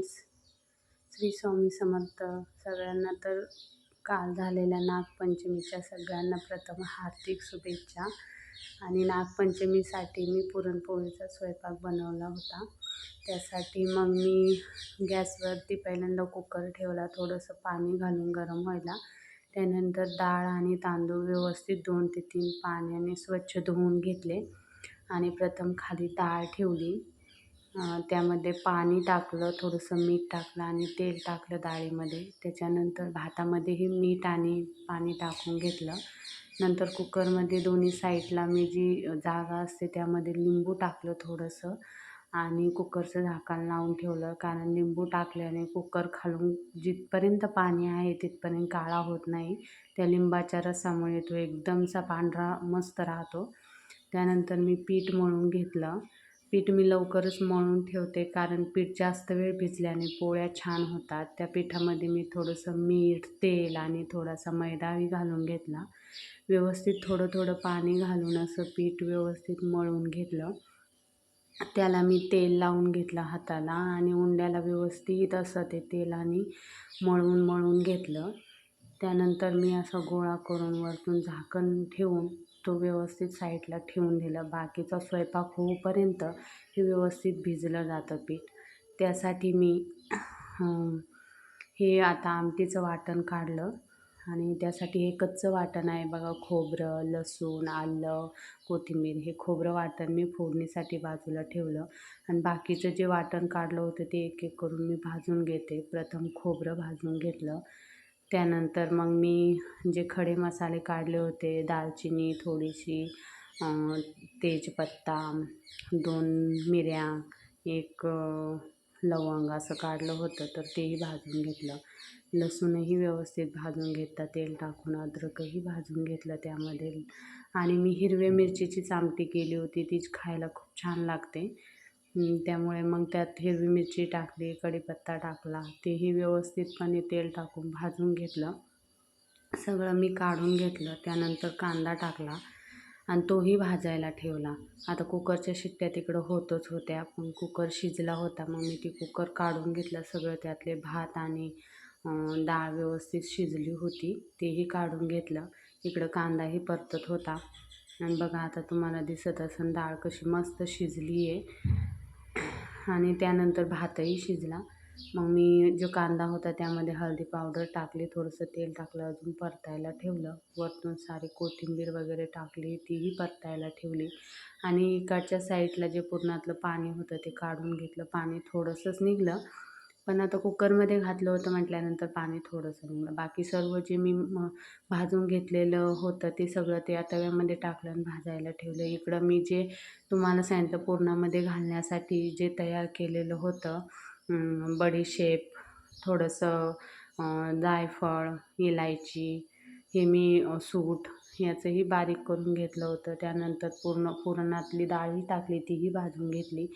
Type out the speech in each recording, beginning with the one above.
Friends Shri Swami Samarth सगळ्यांना तर काल झालेल्या नागपंचमीच्या सगळ्यांना प्रथम हार्दिक शुभेच्छा. आणि नागपंचमीसाठी मी पुरणपोळीचा स्वयंपाक बनवला होता. त्यासाठी मग मी गॅसवरती पहिल्यांदा कुकर ठेवला थोडंसं पाणी घालून गरम व्हायला. त्यानंतर डाळ आणि तांदूळ व्यवस्थित दोन ते तीन पाण्याने स्वच्छ धुवून घेतले. आणि प्रथम खाली डाळ ठेवली. त्यामध्ये पाणी टाकलं थोडंसं मीठ टाकलं आणि तेल टाकलं डाळीमध्ये. त्याच्यानंतर भातामध्येही मीठ आणि पाणी टाकून घेतलं. नंतर कुकरमध्ये दोन्ही साईडला मी जी जागा असते त्यामध्ये लिंबू टाकलं थोडंसं आणि कुकरचं झाकण लावून ठेवलं. कारण लिंबू टाकल्याने कुकर खालून जिथपर्यंत पाणी आहे तिथपर्यंत काळा होत नाही. त्या लिंबाच्या रसामुळे तो एकदमचा पांढरा मस्त राहतो. त्यानंतर मी पीठ मळून घेतलं. पीठ मी लवकरच मळून ठेवते कारण पीठ जास्त वेळ भिजल्याने पोळ्या छान होतात. त्या पिठामध्ये मी थोडंसं मीठ तेल आणि थोडासा मैदाही घालून घेतला. व्यवस्थित थोडं थोडं पाणी घालून असं पीठ व्यवस्थित मळून घेतलं. त्याला मी तेल लावून घेतलं हाताला आणि उंड्याला व्यवस्थित असं ते तेलाने मळून मळून घेतलं. त्यानंतर मी असं गोळा करून वरतून झाकण ठेवून तो व्यवस्थित साईडला ठेवून दिलं. बाकीचा स्वयंपाक होऊपर्यंत हे व्यवस्थित भिजलं जातं पीठ. त्यासाठी मी हे आता आमटीचं वाटण काढलं. आणि त्यासाठी हे कच्चं वाटण आहे बघा खोबरं लसूण आलं कोथिंबीर हे खोबरं वाटण मी फोडणीसाठी बाजूला ठेवलं. आणि बाकीचं जे वाटण काढलं होतं ते एक एक करून मी भाजून घेते. प्रथम खोबरं भाजून घेतलं. त्यानंतर मग मी जे खडे मसाले काढले होते दालचिनी थोडीशी तेजपत्ता दोन मिऱ्या एक लवंग असं काढलं होतं तर तेही भाजून घेतलं. लसूणही व्यवस्थित भाजून घेतला तेल टाकून अद्रकही भाजून घेतलं त्यामध्ये. आणि मी हिरव्या मिरचीची आमटी केली होती तीच खायला खूप छान लागते. त्यामुळे मग त्यात हिरवी मिरची टाकली कढीपत्ता टाकला तेही व्यवस्थितपणे तेल टाकून भाजून घेतलं. सगळं मी काढून घेतलं त्यानंतर कांदा टाकला आणि तोही भाजायला ठेवला. आता कुकरच्या शिट्ट्या तिकडं होतच होत्या पण कुकर शिजला होता मग मी ती कुकर काढून घेतलं. सगळं त्यातले भात आणि डाळ व्यवस्थित शिजली होती तेही काढून घेतलं. इकडं कांदाही परतत होता. आणि बघा आता तुम्हाला दिसत असेल डाळ कशी मस्त शिजली आहे आणि त्यानंतर भातही शिजला. मग मी जो कांदा होता त्यामध्ये हळदी पावडर टाकली थोडंसं तेल टाकलं अजून परतायला ठेवलं. वरतून सारी कोथिंबीर वगैरे टाकली तीही परतायला ठेवली. आणि इकडच्या साईडला जे पुरणातलं पाणी होतं ते काढून घेतलं. पाणी थोडंसंच निघलं. पण आता कुकरमध्ये घातलं होतं म्हटल्यानंतर पाणी थोडंसं निघलं. बाकी सर्व जे मी भाजून घेतलेलं होतं ते सगळं त्या तव्यामध्ये टाकलं आणि भाजायला ठेवलं. इकडं मी जे तुम्हाला सांगितलं पुरणामध्ये घालण्यासाठी जे तयार केलेलं होतं बडीशेप थोडंसं जायफळ इलायची हे मी सूट याचंही बारीक करून घेतलं होतं. त्यानंतर पूर्ण पुरणातली डाळही टाकली तीही भाजून घेतली.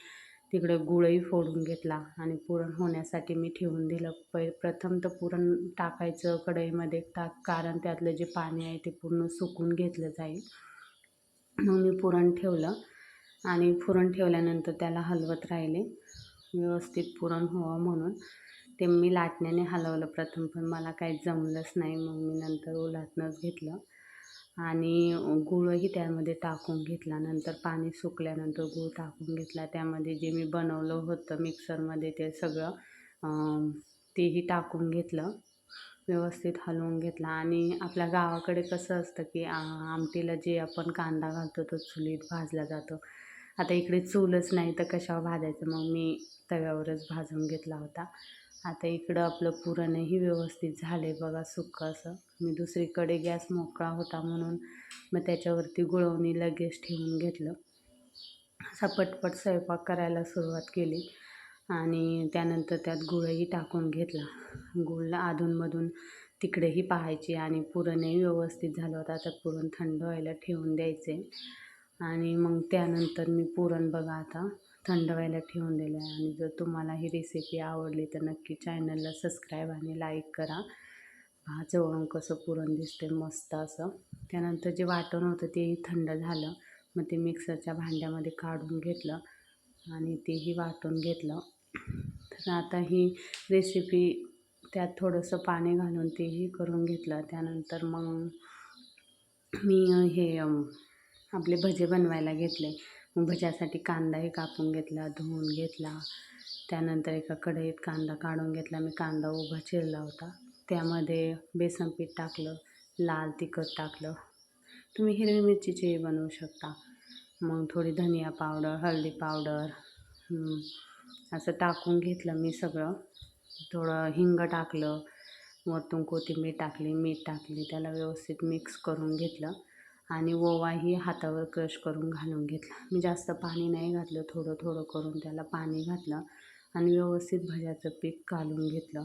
तिकडे गुळही फोडून घेतला आणि पुरण होण्यासाठी मी ठेवून दिलं. पै प्रथम तर पुरण टाकायचं कढईमध्ये टाक कारण त्यातलं जे पाणी आहे ते पूर्ण सुकून घेतलं जाईल. मग मी पुरण ठेवलं आणि पुरण ठेवल्यानंतर त्याला हलवत राहिले. व्यवस्थित पुरण व्हावं म्हणून. ते मी लाटण्याने हलवलं प्रथम पण मला काही जमलंच नाही. मग मी नंतर उलटणंच घेतलं. आणि गूळही त्यामध्ये टाकून घेतला. नंतर पाणी सुकल्यानंतर गूळ टाकून घेतला. त्यामध्ये जे मी बनवलं होतं मिक्सरमध्ये ते सगळं तेही टाकून घेतलं. व्यवस्थित हलवून घेतला. आणि आपल्या गावाकडे कसं असतं की आमटीला जे आपण कांदा घालतो तो चुलीत भाजला जातो. आता इकडे चूलच नाही तर कशावर भाजायचं? मग मी तव्यावरच भाजून घेतला होता. आता इकडं आपलं पुरणही व्यवस्थित झाले बघा सुक्क असं. मी दुसरीकडे गॅस मोकळा होता म्हणून मग त्याच्यावरती गुळवणी लगेच ठेवून घेतलं. असा पटपट स्वयंपाक करायला सुरुवात केली आणि त्यानंतर त्यात गुळही टाकून घेतला. गुळ अधूनमधून तिकडेही पाहायचे आणि पुरणही व्यवस्थित झालं होतं. आता पुरण थंड व्हायला ठेवून द्यायचे. आणि मग त्यानंतर मी पुरण बघा आता थंड व्हायला ठेवून दिलं आहे. आणि जर तुम्हाला ही रेसिपी आवडली तर नक्की चॅनलला सबस्क्राईब आणि लाईक करा. पहा जवळून कसं पुरण दिसते मस्त असं. त्यानंतर जे वाटण होतं तेही थंड झालं. मग ते मिक्सरच्या भांड्यामध्ये काढून घेतलं आणि तेही वाटून घेतलं. तर आता ही रेसिपी त्यात थोडंसं पाणी घालून तेही करून घेतलं. त्यानंतर मग मी हे आपले भजे बनवायला घेतले. मग भज्यासाठी कांदाही कापून घेतला धुवून घेतला. त्यानंतर एका कढईत कांदा काढून घेतला. मी कांदा उभा चिरला होता. त्यामध्ये बेसन पीठ टाकलं लाल तिखट टाकलं. तुम्ही हिरवी मिरचीचीही बनवू शकता. मग थोडी धनिया पावडर हळदी पावडर असं टाकून घेतलं मी सगळं. थोडं हिंग टाकलं वरतून कोथिंबीर टाकली मीठ टाकली त्याला व्यवस्थित मिक्स करून घेतलं. आणि ओवाही हातावर क्रश करून घालून घेतला. मी जास्त पाणी नाही घातलं थोडं थोडं करून त्याला पाणी घातलं आणि व्यवस्थित भज्याचं पीठ घालून घेतलं.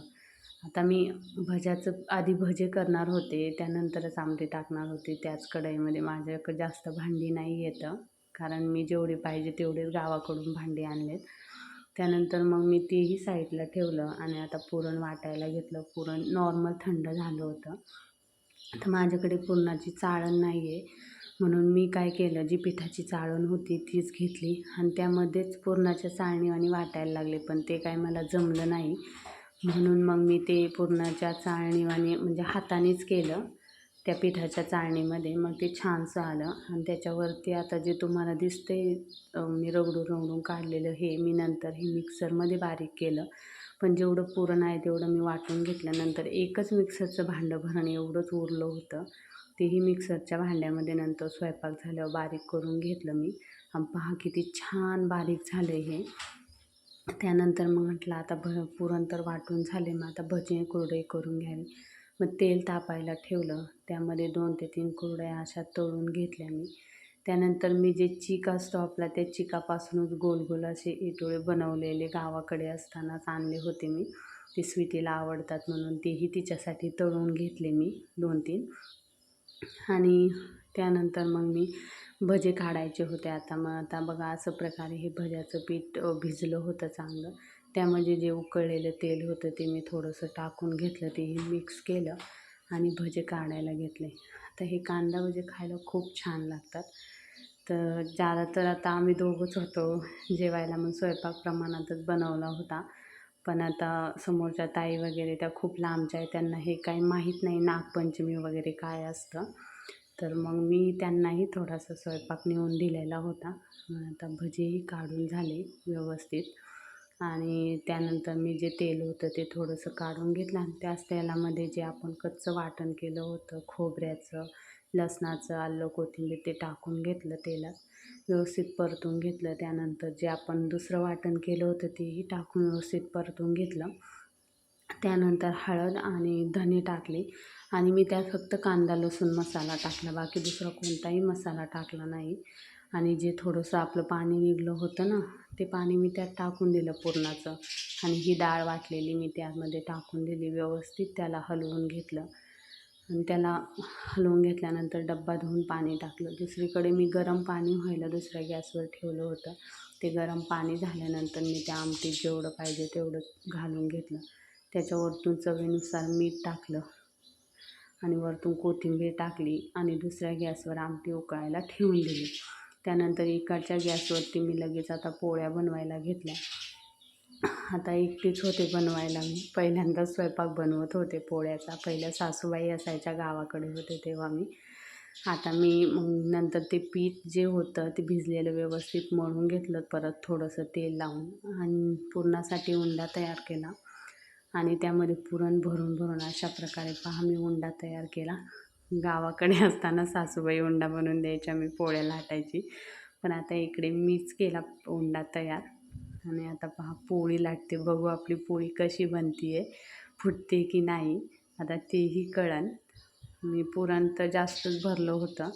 आता मी भज्याचं आधी भजे करणार होते त्यानंतरच आमटे टाकणार होते. त्याच कढईमध्ये माझ्याकडे जास्त भांडी नाही येतं कारण मी जेवढे पाहिजे तेवढेच गावाकडून भांडी आणलेत. त्यानंतर मग मी तेही साईडला ठेवलं आणि आता पुरण वाटायला घेतलं. पुरण नॉर्मल थंड झालं होतं. तर माझ्याकडे पुरणाची चाळण नाही आहे म्हणून मी काय केलं जी पिठाची चाळण होती तीच घेतली आणि त्यामध्येच पुरणाच्या चाळणीवाणी वाटायला लागले पण ते काय मला जमलं नाही. म्हणून मग मी ते पुरणाच्या चाळणीवाणी म्हणजे हातानेच केलं त्या पिठाच्या चाळणीमध्ये. मग ते छानसं आलं आणि त्याच्यावरती आता जे तुम्हाला दिसते मी रगडून रगडून काढलेलं हे मी नंतर हे मिक्सरमध्ये बारीक केलं. पण जेवढं पुरण आहे तेवढं मी वाटून घेतल्यानंतर एकच मिक्सरचं भांडं भरणं एवढंच उरलं होतं. तेही मिक्सरच्या भांड्यामध्ये नंतर स्वयंपाक झाल्यावर बारीक करून घेतलं मी. आणि पहा किती छान बारीक झालं हे. त्यानंतर मग म्हटलं आता भ पुरण तर वाटून झाले मग आता भजे कुरडई करून घ्यावी. मग तेल तापायला ठेवलं. त्यामध्ये दोन ते तीन कुरड्या अशा तळून घेतल्या मी. त्यानंतर मी जे चिका स्टॉपला त्या चिकापासूनच गोल गोल असे इटोळे बनवलेले गावाकडे असतानाच आणले होते मी. ते स्वीटीला आवडतात म्हणून तेही तिच्यासाठी तळून घेतले मी दोन तीन आणि त्यानंतर मग मी भजे काढायचे होते. आता मग आता बघा असं प्रकारे हे भज्याचं पीठ भिजलं होतं चांगलं. त्यामध्ये जे उकळलेलं तेल होतं ते मी थोडंसं टाकून घेतलं तेही मिक्स केलं आणि भजे काढायला घेतले. आता हे कांदा भजे खायला खूप छान लागतात. तर ज्यादा तर आता आम्ही दोघंच होतो जेवायला मग स्वयंपाक प्रमाणातच बनवला होता. पण आता समोरच्या ताई वगैरे त्या खूप लांबच्या आहे त्यांना हे काही माहीत नाही नागपंचमी वगैरे काय असतं. तर मग मी त्यांनाही थोडासा स्वयंपाक नेऊन दिलेला होता. आता भजीही काढून झाले व्यवस्थित. आणि त्यानंतर मी जे तेल होतं ते थोडंसं काढून घेतलं आणि त्याच तेलामध्ये जे आपण कच्चं वाटण केलं होतं खोबऱ्याचं लसणाचं आलं कोथिंबीर ते टाकून घेतलं तेलात. व्यवस्थित परतून घेतलं. त्यानंतर जे आपण दुसरं वाटण केलं होतं तेही टाकून व्यवस्थित परतून घेतलं. त्यानंतर हळद आणि धने टाकले. आणि मी त्यात फक्त कांदा लसूण मसाला टाकला. बाकी दुसरा कोणताही मसाला टाकला नाही. आणि जे थोडंसं आपलं पाणी निघलं होतं ना ते पाणी मी त्यात टाकून दिलं पुरणाचं. आणि ही डाळ वाटलेली मी त्यामध्ये टाकून दिली. व्यवस्थित त्याला हलवून घेतलं. आणि त्याला हलवून घेतल्यानंतर डब्बा धुवून पाणी टाकलं. दुसरीकडे मी गरम पाणी व्हायला दुसऱ्या गॅसवर ठेवलं होतं. ते गरम पाणी झाल्यानंतर मी त्या आमटीत जेवढं पाहिजे तेवढं घालून घेतलं. त्याच्यावरतून चवीनुसार मीठ टाकलं आणि वरतून कोथिंबीर टाकली आणि दुसऱ्या गॅसवर आमटी उकळायला ठेवून दिली. त्यानंतर इकडच्या गॅसवरती मी लगेच आता पोळ्या बनवायला घेतल्या. आता एकटीच होते बनवायला मी. पहिल्यांदाच स्वयंपाक बनवत होते पोळ्याचा. पहिल्या सासूबाई असायच्या गावाकडे होते तेव्हा मी. आता मी मग नंतर ते पीठ जे होतं ते भिजलेलं व्यवस्थित मळून घेतलं. परत थोडंसं तेल लावून आणि पुरणासाठी उंडा तयार केला. आणि त्यामध्ये पुरण भरून भरून अशा प्रकारे पहा मी उंडा तयार केला. गावाकडे असताना सासूबाई उंडा बनवून द्यायच्या मी पोळ्या लाटायची. पण आता इकडे मीच केला उंडा तयार. आणि आता पहा पोळी लाटते बघू आपली पोळी कशी बनती आहे फुटते की नाही आता तेही कळन. मी पुरण तर जास्तच भरलं होतं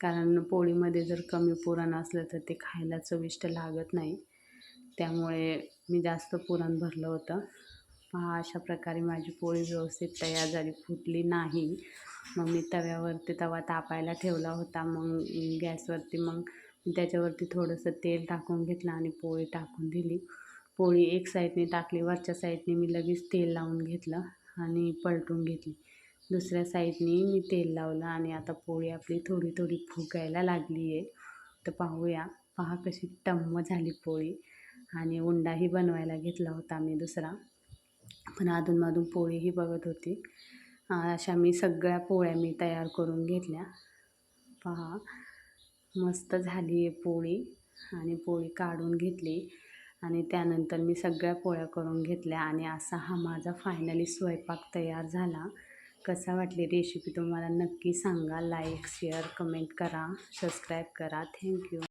कारण पोळीमध्ये जर कमी पुरण असलं तर ते खायला चविष्ट लागत नाही. त्यामुळे मी जास्त पुरण भरलं होतं. पहा अशा प्रकारे माझी पोळी व्यवस्थित तयार झाली. फुटली नाही. मग मी तव्यावरती तवा तापायला ठेवला होता. मग गॅसवरती मग त्याच्यावरती थोडंसं तेल टाकून घेतलं आणि पोळी टाकून दिली. पोळी एक साईडने टाकली वरच्या साईडने मी लगेच तेल लावून घेतलं आणि पलटून घेतली. दुसऱ्या साईडने मी तेल लावलं आणि आता पोळी आपली थोडी थोडी फुगायला लागली आहे तर पाहूया पहा कशी टम्म झाली पोळी. आणि उंडाही बनवायला घेतला होता मी दुसरा. पण अधूनमधून पोळीही बघत होती. अशा मी सगळ्या पोळ्या मी तयार करून घेतल्या. पहा. मस्त झाली आहे पोळी आणि पोळी काढून घेतली. आणि त्यानंतर मी सगळ्या पोळ्या करून घेतल्या आणि असा हा माझा फायनली स्वयंपाक तयार झाला. कसा वाटली रेसिपी तुम्हाला नक्की सांगा. लाईक शेअर कमेंट करा. सबस्क्राईब करा. Thank you